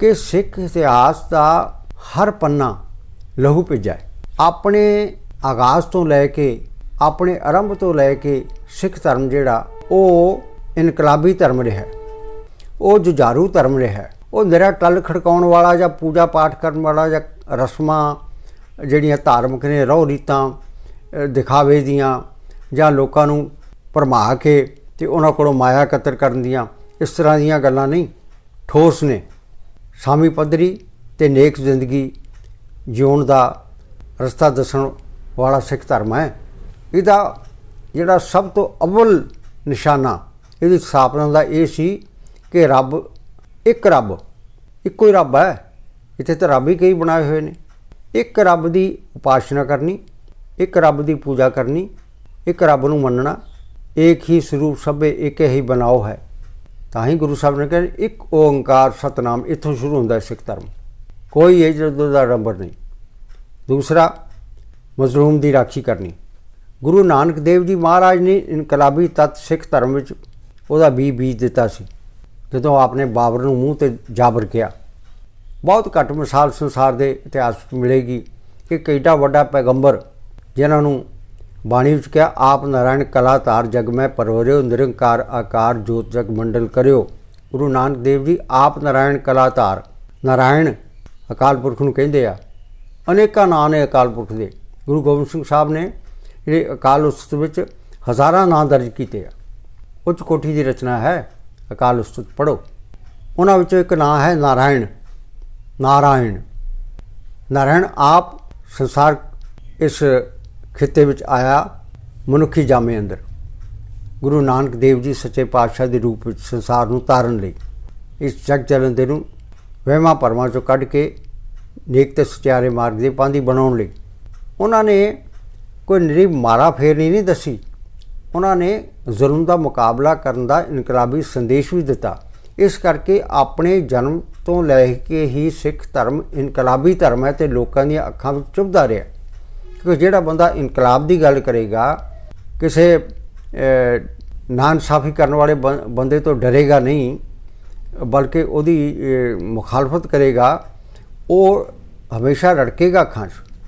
ਕਿ ਸਿੱਖ ਇਤਿਹਾਸ ਦਾ ਹਰ ਪੰਨਾ ਲਹੂ ਭਿੱਜਾ ਹੈ। ਆਪਣੇ ਆਗਾਜ਼ ਤੋਂ ਲੈ ਕੇ, ਆਪਣੇ ਆਰੰਭ ਤੋਂ ਲੈ ਕੇ ਸਿੱਖ ਧਰਮ ਜਿਹੜਾ, ਉਹ ਇਨਕਲਾਬੀ ਧਰਮ ਰਿਹਾ ਉਹ ਜੁਝਾਰੂ ਧਰਮ ਰਿਹਾ ਉਹ ਨਿਰਾ ਟਲ ਖੜਕਾਉਣ ਵਾਲਾ ਜਾਂ ਪੂਜਾ ਪਾਠ ਕਰਨ ਵਾਲਾ ਜਾਂ ਰਸਮਾਂ ਜਿਹੜੀਆਂ ਧਾਰਮਿਕ ਨੇ, ਰਹੁ ਰੀਤਾਂ ਦਿਖਾਵੇ ਦੀਆਂ ਜਾਂ ਲੋਕਾਂ ਨੂੰ ਭਰਮਾ ਕੇ ਤੇ ਉਹਨਾਂ ਕੋਲੋਂ ਮਾਇਆ ਕਤਰ ਕਰਨ ਦੀਆਂ, ਇਸ ਤਰ੍ਹਾਂ ਦੀਆਂ ਗੱਲਾਂ ਨਹੀਂ। ਠੋਸ ਨੇ। ਸਾਮੀ ਪੱਧਰੀ ਤੇ ਨੇਕ ਜ਼ਿੰਦਗੀ ਜਿਉਣ ਦਾ ਰਸਤਾ ਦੱਸਣ ਵਾਲਾ ਸਿੱਖ ਧਰਮ ਹੈ। ਇਹਦਾ ਜਿਹੜਾ ਸਭ ਤੋਂ ਅਵਲ ਨਿਸ਼ਾਨਾ ਇਹਦੀ ਸਥਾਪਨਾ ਦਾ ਇਹ ਸੀ ਕਿ ਰੱਬ ਇੱਕ ਰੱਬ, ਇੱਕੋ ਹੀ ਰੱਬ ਹੈ। ਇੱਥੇ ਤਾਂ ਰੱਬ ਹੀ ਕਈ ਬਣਾਏ ਹੋਏ ਨੇ। ਇੱਕ ਰੱਬ ਦੀ ਉਪਾਸਨਾ ਕਰਨੀ, ਇੱਕ ਰੱਬ ਦੀ ਪੂਜਾ ਕਰਨੀ, ਇੱਕ ਰੱਬ ਨੂੰ ਮੰਨਣਾ ਏਕ ਹੀ ਸਰੂਪ ਸਭੇ ਇੱਕ ਹੀ ਬਣਾਓ ਹੈ। ਤਾਂ ਹੀ ਗੁਰੂ ਸਾਹਿਬ ਨੇ ਕਿਹਾ ਇੱਕ ਓੰਕਾਰ ਸਤਨਾਮ ਇੱਥੋਂ ਸ਼ੁਰੂ ਹੁੰਦਾ ਸਿੱਖ ਧਰਮ। ਕੋਈ ਇਹ ਜਦੋਂ ਦਾ ਨੰਬਰ ਨਹੀਂ। ਦੂਸਰਾ, ਮਜ਼ਲੂਮ ਦੀ ਰਾਖੀ ਕਰਨੀ। ਗੁਰੂ ਨਾਨਕ ਦੇਵ ਜੀ ਮਹਾਰਾਜ ਨੇ ਇਨਕਲਾਬੀ ਤਤ ਸਿੱਖ ਧਰਮ ਵਿੱਚ ਉਹਦਾ ਬੀ ਬੀਜ ਦਿੱਤਾ ਸੀ। ਜਦੋਂ ਆਪਨੇ ਬਾਬਰ ਨੂੰ ਮੂੰਹ ਤੇ ਜਾਬਰ ਕਿਹਾ, ਬਹੁਤ ਘੱਟ ਮਿਸਾਲ ਸੰਸਾਰ ਦੇ ਇਤਿਹਾਸ ਵਿੱਚ ਮਿਲੇਗੀ ਕਿ ਕਿੱਡਾ ਵੱਡਾ ਪੈਗੰਬਰ, ਜਿਨ੍ਹਾਂ ਨੂੰ ਬਾਣੀ ਵਿੱਚ ਕਿਹਾ, ਆਪ ਨਾਰਾਇਣ ਕਲਾ ਧਾਰ ਜਗ ਮੈਂ ਪਰਵਰਿਓ ਨਿਰੰਕਾਰ ਆਕਾਰ ਜੋਤ ਜਗ ਮੰਡਲ ਕਰਿਓ। ਗੁਰੂ ਨਾਨਕ ਦੇਵ ਜੀ ਆਪ ਨਾਰਾਇਣ ਕਲਾ ਧਾਰ ਨਾਰਾਇਣ ਅਕਾਲ ਪੁਰਖ ਨੂੰ ਕਹਿੰਦੇ ਆ, ਅਨੇਕਾਂ ਨਾਂ ਨੇ ਅਕਾਲ ਪੁਰਖ ਦੇ। ਗੁਰੂ ਗੋਬਿੰਦ ਸਿੰਘ ਸਾਹਿਬ ਨੇ ਜਿਹੜੇ ਅਕਾਲ ਉਸਤ ਵਿੱਚ ਹਜ਼ਾਰਾਂ ਨਾਂ ਦਰਜ ਕੀਤੇ ਆ। ਉੱਚ ਕੋਠੀ ਦੀ ਰਚਨਾ ਹੈ, ਅਕਾਲ ਉਸਤ ਪੜੋ ਉਹਨਾਂ ਵਿੱਚੋਂ ਇੱਕ ਨਾਂ ਹੈ ਨਾਰਾਇਣ ਨਾਰਾਇਣ। ਨਾਰਾਇਣ ਆਪ ਸੰਸਾਰ ਇਸ ਖਿੱਤੇ ਵਿੱਚ ਆਇਆ ਮਨੁੱਖੀ ਜਾਮੇ ਅੰਦਰ। ਗੁਰੂ ਨਾਨਕ ਦੇਵ ਜੀ ਸੱਚੇ ਪਾਤਸ਼ਾਹ ਦੇ ਰੂਪ ਵਿੱਚ ਸੰਸਾਰ ਨੂੰ ਤਾਰਨ ਲਈ ਇਸ ਜਗ ਚਲਨ ਦੇ ਨੂੰ ਵਹਿਮਾਂ ਭਰਮਾਂ ਚੋਂ ਕੱਢ ਕੇ ਨੇਕ ਤੇ ਸਚਿਆਰੇ ਮਾਰਗ ਦੇ ਪਾਂਦੀ ਬਣਾਉਣ ਲਈ। ਉਹਨਾਂ ਨੇ ਕੋਈ ਨਿਰੀ ਮਾਰਾ ਫੇਰ ਨਹੀਂ ਦੱਸੀ। ਉਹਨਾਂ ਨੇ ਜ਼ੁਲਮ ਦਾ ਮੁਕਾਬਲਾ ਕਰਨ ਦਾ ਇਨਕਲਾਬੀ ਸੰਦੇਸ਼ ਵੀ ਦਿੱਤਾ। ਇਸ ਕਰਕੇ ਆਪਣੇ ਜਨਮ ਤੋਂ ਲੈ ਕੇ ਹੀ ਸਿੱਖ ਧਰਮ ਇਨਕਲਾਬੀ ਧਰਮ ਹੈ ਤੇ ਲੋਕਾਂ ਦੀਆਂ ਅੱਖਾਂ ਵਿੱਚ ਚੁਭਦਾ ਰਿਹਾ। ਕਿਉਂਕਿ ਜਿਹੜਾ ਬੰਦਾ ਇਨਕਲਾਬ ਦੀ ਗੱਲ ਕਰੇਗਾ ਕਿਸੇ ਅਹ, ਨਾਇਨਸਾਫੀ ਕਰਨ ਵਾਲੇ ਬੰ- ਬੰਦੇ ਤੋਂ ਡਰੇਗਾ ਨਹੀਂ ਬਲਕਿ ਉਹਦੀ ਮੁਖਾਲਫਤ ਕਰੇਗਾ ਉਹ ਹਮੇਸ਼ਾ ਰੜਕੇਗਾ ਅੱਖਾਂ